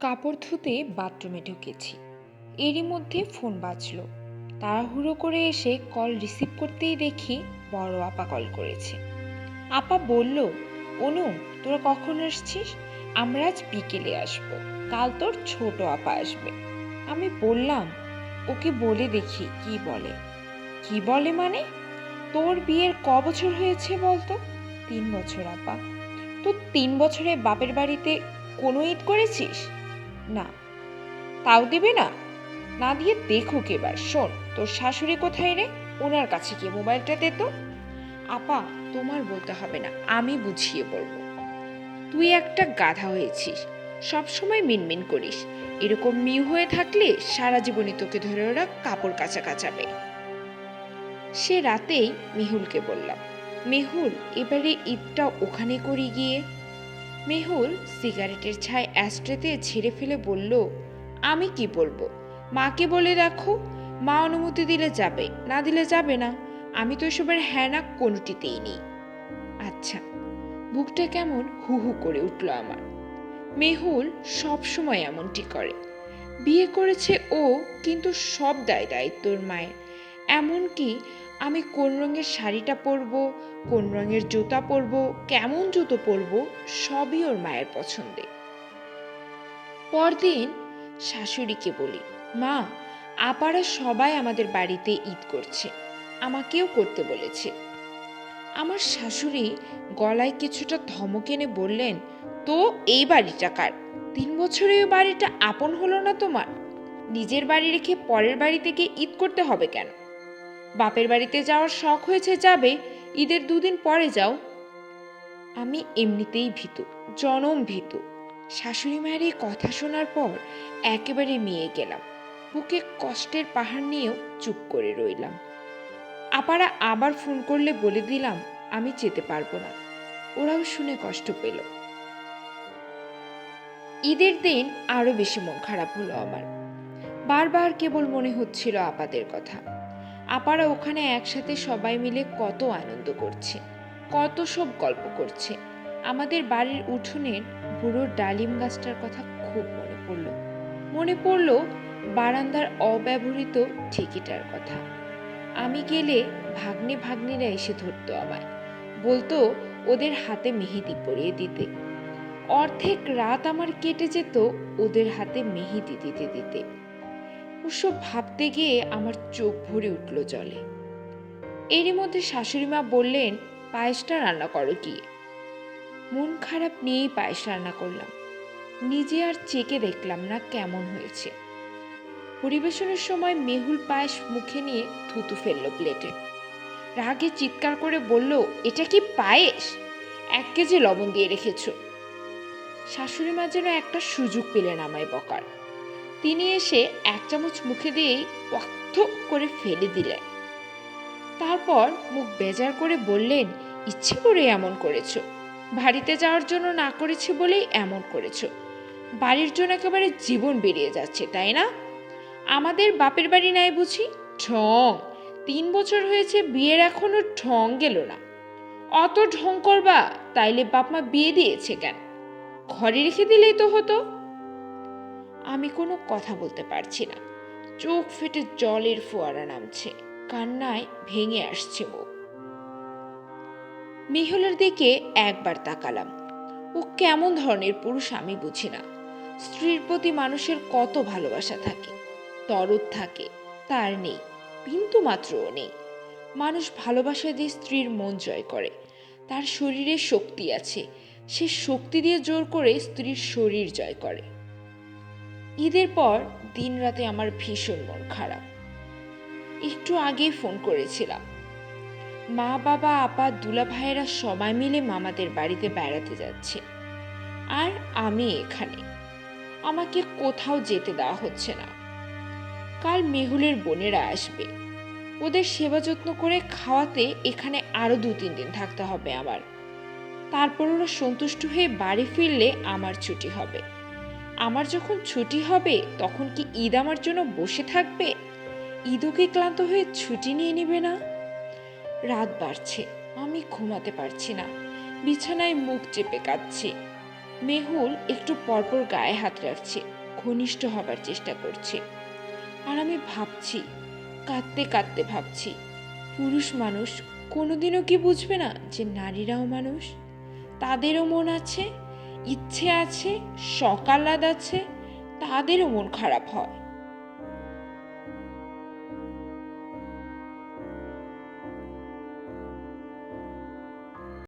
কাপড় ধুতে বাথরুমে ঢুকেছি। এরই মধ্যে ফোন বাজলো। তাড়াহুড়ো করে এসে কল রিসিভ করতেই দেখি বড় আপা কল করেছে। আপা বলল, অনু, তোরা কখন আসছিস? আমরা আজ বিকেলে আসব। কাল তোর ছোট আপা আসবে। আমি বললাম, ওকে বলে দেখি, কি বলে? কি বলে মানে? তোর বিয়ের ক বছর হয়েছে বলতো? তিন বছর, আপা। তো তিন বছরে বাপের বাড়িতে কোনো ঈদ করেছিস? না, তাও দিবে না? না দিয়ে দেখুক এবার, শোন, তোর শাশুড়ি কোথায় রে? ওনার কাছে গিয়ে মোবাইলটা দে তো। আপা, তোমার বলতে হবে না, আমি বুঝিয়ে বলব। তুই একটা গাধা হয়েছিস সবসময় মিনমিন করিস। এরকম মিউ হয়ে থাকলে সারা জীবনই তোকে ধরে ওরা কাপড় কাচা কাচাবে। সে রাতেই মেহুলকে বললাম, মেহুল, এবারে ঈদটা ওখানে করি গিয়ে। মেহুল সিগারেটের ছাই অ্যাস্ট্রেতে ছেড়ে ফেলে বলল, আমি কি বলব? মাকে বলে রাখো, মা অনুমতি দিলে যাবে, না দিলে যাবে না। আমি তো এসবের হ্যাঁ না কোনোটিতেই নেই। আচ্ছা বুকটা কেমন হু হু করে উঠল আমার। মেহুল সব সময় এমনটি করে। বিয়ে করেছে ও, কিন্তু সব দায় দায়িত্বর মায়ের। এমনকি আমি কোন রঙের শাড়িটা পরবো, কোন রঙের জুতা পরবো, কেমন জুতো পরবো, সবই ওর মায়ের পছন্দে। পরদিন শাশুড়িকে বলি, মা, আপারা সবাই আমাদের বাড়িতে ঈদ করছে, আমাকেও করতে বলেছে। আমার শাশুড়ি গলায় কিছুটা ধমক এনে বললেন, তো এই বাড়িটা কার? তিন বছরে ওই বাড়িটা আপন হলো না তোমার? নিজের বাড়ি রেখে পরের বাড়িতে গিয়ে ঈদ করতে হবে কেন? বাপের বাড়িতে যাওয়ার শখ হয়েছে, যাবে। ঈদের দুদিন পরে যাও। আমি এমনিতেই ভীতু, জনম ভীতু। শাশুড়ি মায়ের এই কথা শোনার পর একেবারে মিয়ে গেলাম। বুকে কষ্টের পাহাড় নিয়েও চুপ করে রইলাম। আপারা আবার ফোন করলে বলে দিলাম, আমি যেতে পারব না। ওরাও শুনে কষ্ট পেল। ঈদের দিন আরও বেশি মন খারাপ হলো আমার। বারবার কেবল মনে হচ্ছিল আপাদের কথা। আপারা ওখানে একসাথে সবাই মিলে কত আনন্দ করছে, কত সব গল্প করছে। আমাদের বাড়ির উঠোনের বুড়ো ডালিম গাছটার কথা খুব মনে পড়ল। মনে পড়ল বারান্দার অব্যবহৃত ঠিকিটার কথা। আমি গেলে ভাগ্নে ভাগ্নিরা এসে ধরতো আমায়, বলতো ওদের হাতে মেহেদি পরিয়ে দিতে। অর্ধেক রাত আমার কেটে যেত ওদের হাতে মেহেদি দিতে দিতে। ওসব ভাবতে গিয়ে আমার চোখ ভরে উঠল জলে। এরই মধ্যে শাশুড়ি মা বললেন, পায়েসটা রান্না করো গিয়ে। মন খারাপ নিয়েই পায়েস রান্না করলাম। নিজে আর চেকে দেখলাম না কেমন হয়েছে। পরিবেশনের সময় মেহুল পায়েস মুখে নিয়ে থুতু ফেলল প্লেটে। রাগে চিৎকার করে বলল, এটা কি পায়েস? এক কেজি লবণ দিয়ে রেখেছ। শাশুড়ি মা যেন একটা সুযোগ পেলেন আমায় বকার। তিনি এসে এক চামচ মুখে দিয়েই ওয়াক্ত করে ফেলে দিলেন। তারপর মুখ বেজার করে বললেন, ইচ্ছে করে এমন করেছ। বাড়িতে যাওয়ার জন্য না করেছি বলেই এমন করেছ। বাড়ির জন্য একেবারে জীবন বেরিয়ে যাচ্ছে, তাই না? আমাদের বাপের বাড়ি নাই বুঝি? ঢং। তিন বছর হয়েছে বিয়ের এখনও ঢং গেল না। অত ঢং করবা, তাইলে বাপমা বিয়ে দিয়েছে কেন? ঘরে রেখে দিলেই তো হতো। আমি কোনো কথা বলতে পারছি না। চোখ ফেটে জলের ফোয়ারা নামছে। কান্নায় ভেঙে আসছে মুখ। মেহুলের দিকে একবার তাকালাম। ও কেমন ধরনের পুরুষ আমি বুঝি না। স্ত্রীর প্রতি মানুষের কত ভালোবাসা থাকে। দরদ থাকে। তার নেই। বিন্দু মাত্রও নেই। মানুষ ভালোবাসা দিয়ে স্ত্রীর মন জয় করে। তার শরীরে শক্তি আছে। সে শক্তি দিয়ে জোর করে স্ত্রীর শরীর জয় করে। ঈদের পর দিন রাতে আমার ভীষণ মন খারাপ। একটু আগেই ফোন করেছিলাম। মা, বাবা, আপা দুলা ভাইয়েরা সবাই মিলে মামাদের বাড়িতে বেড়াতে যাচ্ছে। আর আমি এখানে। আমাকে কোথাও যেতে দেওয়া হচ্ছে না। কাল মেহুলের বোনেরা আসবে। ওদের সেবা যত্ন করে খাওয়াতে এখানে আরও দু তিন দিন থাকতে হবে আমার। তারপর ওরা সন্তুষ্ট হয়ে বাড়ি ফিরলে আমার ছুটি হবে। আমার যখন ছুটি হবে, তখন কি ঈদ আমার জন্য বসে থাকবে? ঈদও কি ক্লান্ত হয়ে ছুটি নিয়ে নেবে না? রাত বাড়ছে, আমি ঘুমাতে পারছি না। বিছানায় মুখ চেপে কাঁদছি। মেহুল একটু পরপর গায়ে হাত রাখছে, ঘনিষ্ঠ হবার চেষ্টা করছে। আর আমি ভাবছি, কাঁদতে কাঁদতে ভাবছি, পুরুষ মানুষ কোনোদিনও কি বুঝবে না যে নারীরাও মানুষ? তাদেরও মন আছে? ইচ্ছে আছে সকালাদ আছে তাদেরও মন খারাপ হয়।